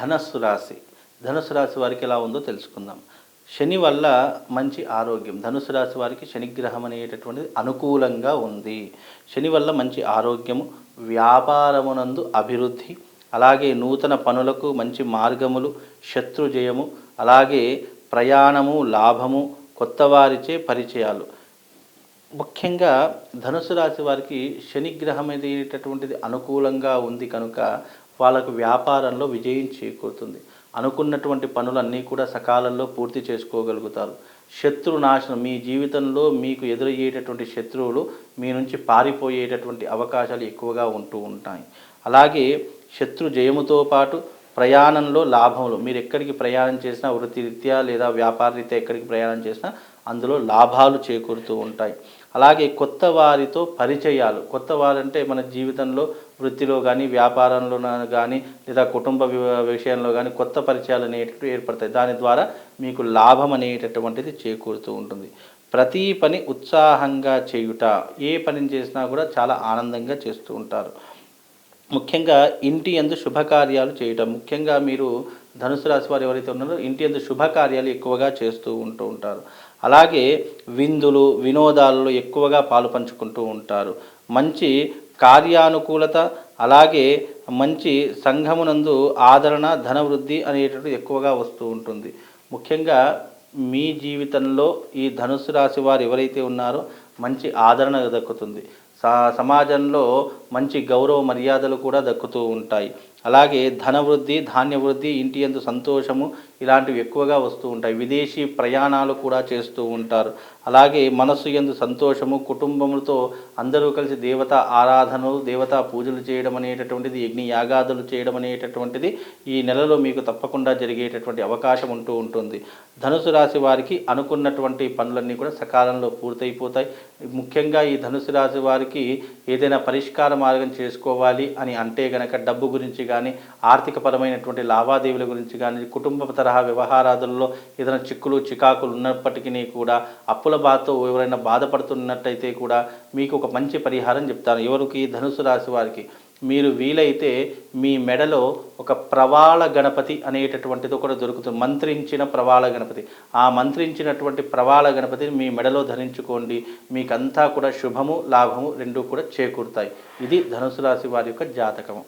ధనస్సు రాశి. ధనుసు రాశి వారికి ఎలా ఉందో తెలుసుకుందాం. శని వల్ల మంచి ఆరోగ్యం. ధనుసు రాశి వారికి శనిగ్రహం అనేటటువంటిది అనుకూలంగా ఉంది. శని వల్ల మంచి ఆరోగ్యము వ్యాపారమునందు అభివృద్ధి అలాగే నూతన పనులకు మంచి మార్గములు శత్రుజయము అలాగే ప్రయాణము లాభము కొత్త వారిచే పరిచయాలు. ముఖ్యంగా ధనుసు రాశి వారికి శనిగ్రహం అనేటటువంటిది అనుకూలంగా ఉంది కనుక వాళ్ళకు వ్యాపారంలో విజయం చేకూరుతుంది. అనుకున్నటువంటి పనులన్నీ కూడా సకాలంలో పూర్తి చేసుకోగలుగుతారు. శత్రు నాశనం మీ జీవితంలో మీకు ఎదురయ్యేటటువంటి శత్రువులు మీ నుంచి పారిపోయేటటువంటి అవకాశాలు ఎక్కువగా ఉంటూ ఉంటాయి. అలాగే శత్రు జయముతో పాటు ప్రయాణంలో లాభములు. మీరు ఎక్కడికి ప్రయాణం చేసినా వృత్తిరీత్యా లేదా వ్యాపార రీత్యా ఎక్కడికి ప్రయాణం చేసినా అందులో లాభాలు చేకూరుతూ ఉంటాయి. అలాగే కొత్త వారితో పరిచయాలు. కొత్త వారంటే మన జీవితంలో వృత్తిలో కానీ వ్యాపారంలో కానీ లేదా కుటుంబ విషయంలో కానీ కొత్త పరిచయాలు అనేటటువంటి ఏర్పడతాయి. దాని ద్వారా మీకు లాభం అనేటటువంటిది చేకూరుతూ ఉంటుంది. ప్రతి పని ఉత్సాహంగా చేయుట ఏ పనిని చేసినా కూడా చాలా ఆనందంగా చేస్తూ ఉంటారు. ముఖ్యంగా ఇంటి ఎందు శుభకార్యాలు చేయటం. ముఖ్యంగా మీరు ధనుసు రాశి వారు ఎవరైతే ఉన్నారో ఇంటి ఎందు శుభకార్యాలు ఎక్కువగా చేస్తూ ఉంటూ ఉంటారు. అలాగే విందులు వినోదాలలో ఎక్కువగా పాలు పంచుకుంటూ ఉంటారు. మంచి కార్యానుకూలత అలాగే మంచి సంఘమునందు ఆదరణ ధనవృద్ధి అనేటటువంటి ఎక్కువగా వస్తూ ఉంటుంది. ముఖ్యంగా మీ జీవితంలో ఈ ధనుసు రాశి వారు ఎవరైతే ఉన్నారో మంచి ఆదరణ దక్కుతుంది. సమాజంలో మంచి గౌరవ మర్యాదలు కూడా దక్కుతూ ఉంటాయి. అలాగే ధనవృద్ధి ధాన్యవృద్ధి ఇంటి ఎందు సంతోషము ఇలాంటివి ఎక్కువగా వస్తూ ఉంటాయి. విదేశీ ప్రయాణాలు కూడా చేస్తూ ఉంటారు. అలాగే మనస్సు ఎందు సంతోషము కుటుంబములతో అందరూ కలిసి దేవత ఆరాధనలు దేవతా పూజలు చేయడం అనేటటువంటిది యజ్ఞ యాగాదులు చేయడం అనేటటువంటిది ఈ నెలలో మీకు తప్పకుండా జరిగేటటువంటి అవకాశం ఉంటూ ఉంటుంది. ధనుసు రాశి వారికి అనుకున్నటువంటి పనులన్నీ కూడా సకాలంలో పూర్తయిపోతాయి. ముఖ్యంగా ఈ ధనుసు రాశి వారికి ఏదైనా పరిష్కార మార్గం చేసుకోవాలి అని అంటే గనక డబ్బు గురించి కానీ ఆర్థికపరమైనటువంటి లావాదేవీల గురించి కానీ కుటుంబ తరహా వ్యవహారాదుల్లో ఏదైనా చిక్కులు చికాకులు ఉన్నప్పటికీ కూడా అప్పుల బాధతో ఎవరైనా బాధపడుతున్నట్టయితే కూడా మీకు ఒక మంచి పరిహారం చెప్తాను. ఎవరికి? ధనుసు రాశి వారికి. మీరు వీలైతే మీ మెడలో ఒక ప్రవాళ గణపతి అనేటటువంటిది ఒకటి దొరుకుతుంది. మంత్రించిన ప్రవాళ గణపతి. ఆ మంత్రించినటువంటి ప్రవాళ గణపతిని మీ మెడలో ధరించుకోండి. మీకంతా కూడా శుభము లాభము రెండూ కూడా చేకూరుతాయి. ఇది ధనుసు రాశి వారి యొక్క జాతకము.